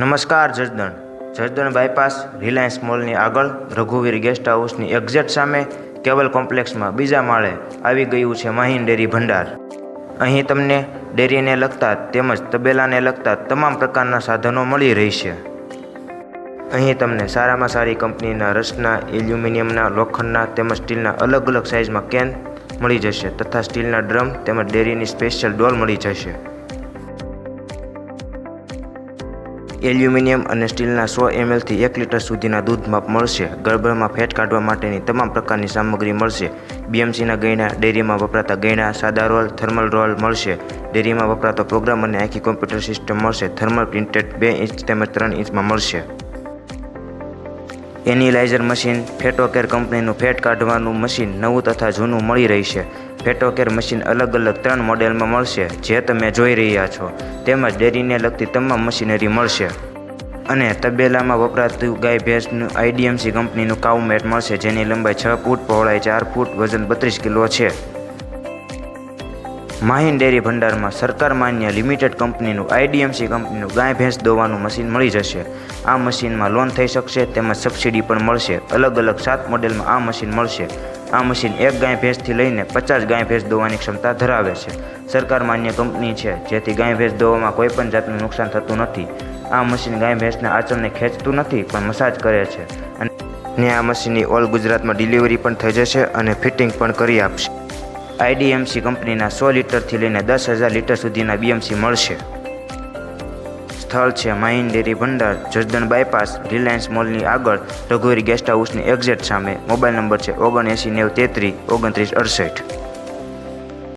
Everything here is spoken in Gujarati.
નમસ્કાર, જસદણ. જસદણ બાયપાસ રિલાયન્સ મોલની આગળ રઘુવીર ગેસ્ટ હાઉસની એક્ઝેટ સામે કેબલ કોમ્પ્લેક્સમાં બીજા માળે આવી ગયું છે માહિન ડેરી ભંડાર. અહીં તમને ડેરીને લગતા તેમજ તબેલાને લગતા તમામ પ્રકારના સાધનો મળી રહેશે. અહીં તમને સારામાં સારી કંપનીના રસના, એલ્યુમિનિયમના, લોખંડના તેમજ સ્ટીલના અલગ અલગ સાઇઝમાં કેન મળી જશે તથા સ્ટીલના ડ્રમ તેમજ ડેરીની સ્પેશિયલ ડોલ મળી જશે. એલ્યુમિનિયમ અને સ્ટીલના સો એમએલથી એક લીટર સુધીના દૂધ માપ મળશે. ગરબરમાં ફેટ કાઢવા માટેની તમામ પ્રકારની સામગ્રી મળશે. બીએમસીના ગયણા, ડેરીમાં વપરાતા ગયણા, સાદા રોલ, થર્મલ રોલ મળશે. ડેરીમાં વપરાતો પ્રોગ્રામ અને આખી કોમ્પ્યુટર સિસ્ટમ મળશે. થર્મલ પ્રિન્ટેડ બે ઇંચ તેમજ ત્રણ ઇંચમાં મળશે. એનિલાઇઝર મશીન ફેટોકેર કંપનીનું ફેટ કાઢવાનું મશીન નવું તથા જૂનું મળી રહેશે ફેટોકેર મશીન અલગ અલગ ત્રણ મોડેલમાં મળશે, જે તમે જોઈ રહ્યા છો. તેમજ ડેરીને લગતી તમામ મશીનરી મળશે. અને તબેલામાં વપરાતું ગાય ભેંસનું આઈડીએમસી કંપનીનું કાઉ મેટ મળશે, જેની લંબાઈ છ ફૂટ, પહોળાઈ ચાર ફૂટ, વજન બત્રીસ કિલો છે. માહિન ડેરી ભંડારમાં સરકાર માન્ય લિમિટેડ કંપનીનું, આઈડીએમસી કંપનીનું ગાય ભેંસ દોવાનું મશીન મળી જશે. આ મશીનમાં લોન થઈ શકશે, તેમજ સબસિડી પણ મળશે. અલગ અલગ સાત મોડેલમાં આ મશીન મળશે. આ મશીન એક ગાય ભેંસથી લઈને પચાસ ગાય ભેંસ દોવાની ક્ષમતા ધરાવે છે. સરકાર માન્ય કંપની છે, જેથી ગાય ભેંસ દોવામાં કોઈ પણ જાતનું નુકસાન થતું નથી. આ મશીન ગાય ભેંસના આચરણને ખેંચતું નથી, પણ મસાજ કરે છે. અને આ મશીનની ઓલ ગુજરાતમાં ડિલિવરી પણ થઈ જશે અને ફિટિંગ પણ કરી આપશે. આઈડીએમસી કંપનીના સો લીટરથી લઈને દસ હજાર લીટર સુધીના બીએમસી મળશે. સ્થળ છે માઇન ડેરી ભંડાર જસદણ બાયપાસ, રિલાયન્સ મોલની આગળ, રઘુવીર ગેસ્ટ હાઉસની એક્ઝેટ સામે. મોબાઈલ નંબર છે ઓગણએંસી નેવું તેત્રીસ ઓગણત્રીસ અડસઠ.